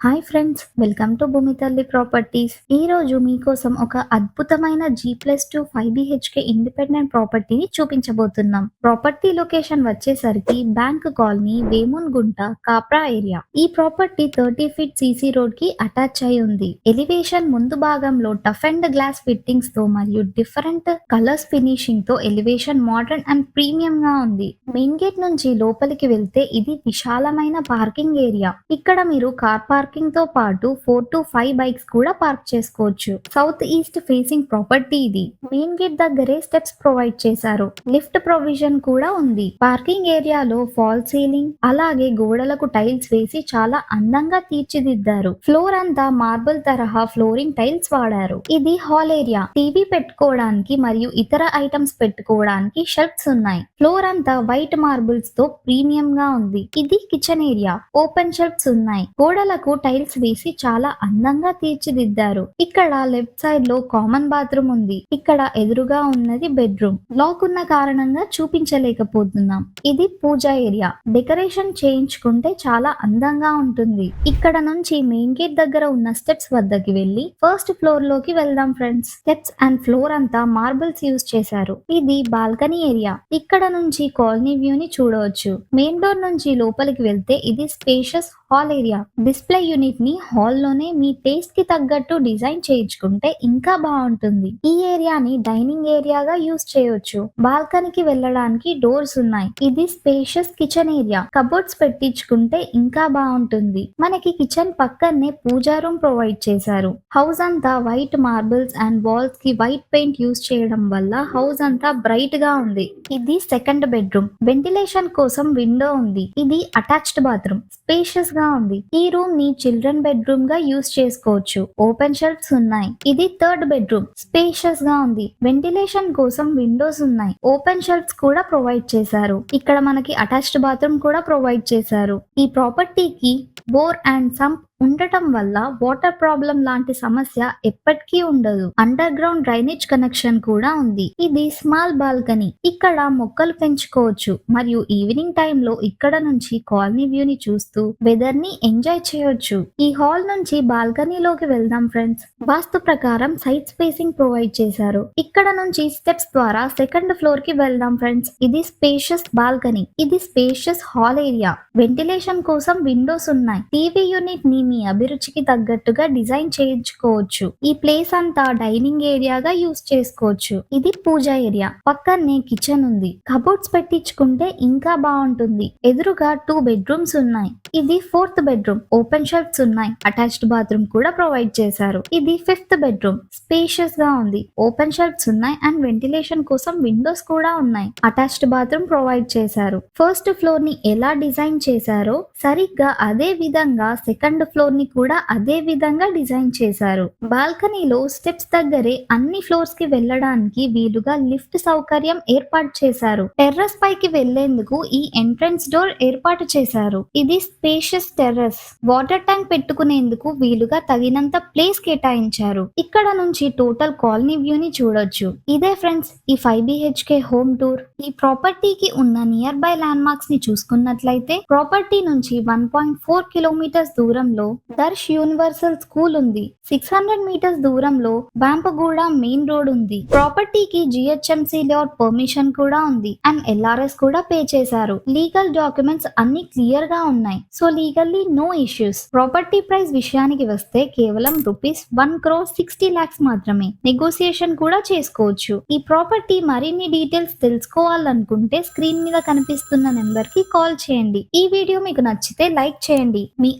Hi friends welcome to భూమి తల్లి properties ఈ రోజు మీకోసం ఒక అద్భుతమైన G plus two five BHK independent ప్రాపర్టీని చూపించబోతున్నాం. ప్రాపర్టీ లొకేషన్ వచ్చేసరికి బ్యాంక్ కాలనీ వేమున్ గుంట కాప్రా ఏరియా ఈ ప్రాపర్టీ థర్టీ ఫీట్ సీసీ రోడ్కి అటాచ్ అయి ఉంది. ఎలివేషన్ ముందు భాగంలో టఫ్ అండ్ గ్లాస్ ఫిట్టింగ్స్తో మరియు డిఫరెంట్ కలర్స్ ఫినిషింగ్తో ఎలివేషన్ మోడర్న్ అండ్ ప్రీమియం గా ఉంది. మెయిన్ గేట్ నుంచి లోపలికి వెళ్తే ఇది విశాలమైన పార్కింగ్ ఏరియా ఇక్కడ మీరు కార్ పార్క్ తో పాటు ఫోర్ టు ఫైవ్ బైక్స్ కూడా పార్క్ చేసుకోవచ్చు. సౌత్ ఈస్ట్ ఫేసింగ్ ప్రాపర్టీ ఇది. మెయిన్ గేట్ దగ్గరే స్టెప్స్ ప్రొవైడ్ చేశారు. లిఫ్ట్ ప్రొవిజన్ కూడా ఉంది. పార్కింగ్ ఏరియాలో ఫాల్ సీలింగ్ అలాగే గోడలకు టైల్స్ వేసి చాలా అందంగా తీర్చిదిద్దారు. ఫ్లోర్ అంతా మార్బుల్ తరహా ఫ్లోరింగ్ టైల్స్ వాడారు. ఇది హాల్ ఏరియా. టీవీ పెట్టుకోవడానికి మరియు ఇతర ఐటమ్స్ పెట్టుకోవడానికి షెల్ఫ్స్ ఉన్నాయి. ఫ్లోర్ అంతా వైట్ మార్బుల్స్తో ప్రీమియం గా ఉంది. ఇది కిచెన్ ఏరియా. ఓపెన్ షెల్ఫ్స్ ఉన్నాయి. గోడలకు టైల్స్ వేసి చాలా అందంగా తీర్చిదిద్దారు. ఇక్కడ లెఫ్ట్ సైడ్లో కామన్ బాత్రూమ్ ఉంది. ఇక్కడ ఎదురుగా ఉన్నది బెడ్రూమ్. లాక్ ఉన్న కారణంగా చూపించలేకపోతున్నాం. ఇది పూజా ఏరియా. డెకరేషన్ చేయించుకుంటే చాలా అందంగా ఉంటుంది. ఇక్కడ నుంచి మెయిన్ గేట్ దగ్గర ఉన్న స్టెప్స్ వద్దకి వెళ్ళి ఫస్ట్ ఫ్లోర్లోకి వెళ్దాం ఫ్రెండ్స్. స్టెప్స్ అండ్ ఫ్లోర్ అంతా మార్బుల్స్ యూజ్ చేశారు. ఇది బాల్కనీ ఏరియా. ఇక్కడ నుంచి కాలనీ వ్యూ ని చూడవచ్చు. మెయిన్ డోర్ నుంచి లోపలికి వెళ్తే ఇది స్పేషియస్ హాల్ ఏరియా డిస్ప్లే యూనిట్ని హాల్లోనే మీ టేస్ట్కి తగ్గట్టు డిజైన్ చేయించుకుంటే ఇంకా బాగుంటుంది. ఈ ఏరియాని డైనింగ్ ఏరియాగా యూస్ చేయొచ్చు. బాల్కనీకి వెళ్ళడానికి డోర్స్ ఉన్నాయి. ఇది స్పేషియస్ కిచెన్ ఏరియా కబోర్డ్స్ పెట్టించుకుంటే ఇంకా బాగుంటుంది. మనకి కిచెన్ పక్కనే పూజా రూమ్ ప్రొవైడ్ చేశారు. హౌస్ అంతా వైట్ మార్బుల్స్ అండ్ వాల్స్కి వైట్ పెయింట్ యూస్ చేయడం వల్ల హౌస్ అంతా బ్రైట్గా ఉంది. ఇది సెకండ్ బెడ్రూమ్ వెంటిలేషన్ కోసం విండో ఉంది. ఇది అటాచ్డ్ బాత్రూమ్ స్పేషియస్గా ఉంది. ఈ రూమ్ని చిల్డ్రన్ బెడ్రూమ్గా యూస్ చేసుకోవచ్చు. ఓపెన్ షెల్ఫ్స్ ఉన్నాయి. ఇది థర్డ్ బెడ్రూమ్. స్పేషియస్గా ఉంది. వెంటిలేషన్ కోసం విండోస్ ఉన్నాయి. ఓపెన్ షెల్ఫ్స్ కూడా ప్రొవైడ్ చేశారు. ఇక్కడ మనకి అటాచ్డ్ బాత్రూమ్ కూడా ప్రొవైడ్ చేశారు. ఈ ప్రాపర్టీకి బోర్ అండ్ సంప్ ఉండటం వల్ల వాటర్ ప్రాబ్లం లాంటి సమస్య ఎప్పటికీ ఉండదు. అండర్ గ్రౌండ్ డ్రైనేజ్ కనెక్షన్ కూడా ఉంది. ఇది స్మాల్ బాల్కనీ. ఇక్కడ మొక్కలు పెంచుకోవచ్చు. మరియు ఈవినింగ్ టైంలో ఇక్కడ నుంచి కాలనీ వ్యూ ని చూస్తూ వెదర్ని ఎంజాయ్ చేయొచ్చు. ఈ హాల్ నుంచి బాల్కనీలోకి వెళ్దాం ఫ్రెండ్స్. వాస్తు ప్రకారం సైడ్ స్పేసింగ్ ప్రొవైడ్ చేశారు. ఇక్కడ నుంచి స్టెప్స్ ద్వారా సెకండ్ ఫ్లోర్కి వెళ్దాం ఫ్రెండ్స్. ఇది స్పేషియస్ బాల్కనీ. ఇది స్పేషియస్ హాల్ ఏరియా. వెంటిలేషన్ కోసం విండోస్ ఉన్నాయి. టీవీ యూనిట్ని మీ అభిరుచికి తగ్గట్టుగా డిజైన్ చేయించుకోవచ్చు. ఈ ప్లేస్ అంతా డైనింగ్ ఏరియాగా యూస్ చేసుకోవచ్చు. ఇది పూజ ఏరియా. పక్కనే కిచెన్ ఉంది. కబోర్డ్స్ పెట్టించుకుంటే ఇంకా బాగుంటుంది. ఎదురుగా టూ బెడ్రూమ్స్ ఉన్నాయి. ఇది ఫోర్త్ బెడ్రూమ్. ఓపెన్ షెల్ఫ్స్ ఉన్నాయి. అటాచ్డ్ బాత్రూమ్ కూడా ప్రొవైడ్ చేశారు. ఇది ఫిఫ్త్ బెడ్రూమ్. స్పేషియస్గా ఉంది. ఓపెన్ షెల్ఫ్స్ ఉన్నాయి అండ్ వెంటిలేషన్ కోసం విండోస్ కూడా ఉన్నాయి. అటాచ్డ్ బాత్రూమ్ ప్రొవైడ్ చేశారు. ఫస్ట్ ఫ్లోర్ని ఎలా డిజైన్ చేశారో సరిగ్గా అదే విధంగా సెకండ్ ఫ్లోర్ ని కూడా అదే విధంగా డిజైన్ చేశారు. బాల్కనీలో స్టెప్స్ దగ్గరే అన్ని ఫ్లోర్స్కి వెళ్ళడానికి వీలుగా లిఫ్ట్ సౌకర్యం ఏర్పాటు చేశారు. టెర్రస్ పైకి వెళ్ళేందుకు ఈ ఎంట్రన్స్ డోర్ ఏర్పాటు చేశారు. ఇది స్పేషియస్ టెర్రస్. వాటర్ ట్యాంక్ పెట్టుకునేందుకు వీలుగా తగినంత ప్లేస్ కేటాయించారు. ఇక్కడ నుంచి టోటల్ కాలనీ వ్యూ ని చూడొచ్చు. ఇదే ఫ్రెండ్స్ ఈ ఫైవ్ బిహెచ్కే హోమ్ టూర్. ఈ ప్రాపర్టీకి ఉన్న నియర్ బై ల్యాండ్ మార్క్స్ని చూసుకున్నట్లయితే ప్రాపర్టీ నుంచి వన్ పాయింట్ ఫోర్ కిలోమీటర్స్ దూరంలో దర్శ్ యూనివర్సల్ స్కూల్ ఉంది. సిక్స్ హండ్రెడ్ మీటర్స్ దూరంలో బాంపగూడ మెయిన్ రోడ్ ఉంది. ప్రాపర్టీకి జిహెచ్ఎంసీ లేఅవుట్ పర్మిషన్ కూడా ఉంది. అండ్ ఎల్ఆర్ఎస్ కూడా పే చేశారు. లీగల్ డాక్యుమెంట్స్ అన్ని క్లియర్గా ఉన్నాయి. So legally no issues. Property price విషయానికి వస్తే కేవలం rupees one crore sixty lakhs మాత్రమే. నెగోసియేషన్ కూడా చేసుకోవచ్చు. ఈ ప్రాపర్టీ మరిన్ని డీటెయిల్స్ తెలుసుకోవాలనుకుంటే స్క్రీన్ మీద కనిపిస్తున్న నెంబర్కి కాల్ చేయండి. ఈ వీడియో మీకు నచ్చితే లైక్ చేయండి. మీ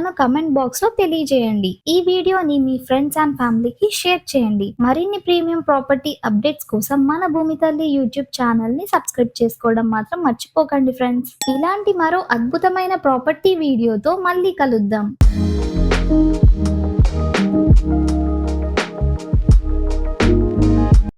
అభిప్రాయాలను కమెంట్ బాక్స్లో తెలియజేయండి. ఈ వీడియోని మీ ఫ్రెండ్స్ అండ్ ఫ్యామిలీకి షేర్ చేయండి. మరిన్ని ప్రీమియం ప్రాపర్టీ అప్డేట్స్ కోసం మన భూమి తల్లి యూట్యూబ్ ఛానల్ని సబ్స్క్రైబ్ చేసుకోవడం మాత్రం మర్చిపోకండి ఫ్రెండ్స్ ఇలాంటి మరో అద్భుతమైన ప్రాపర్టీ వీడియోతో మళ్ళీ కలుద్దాం.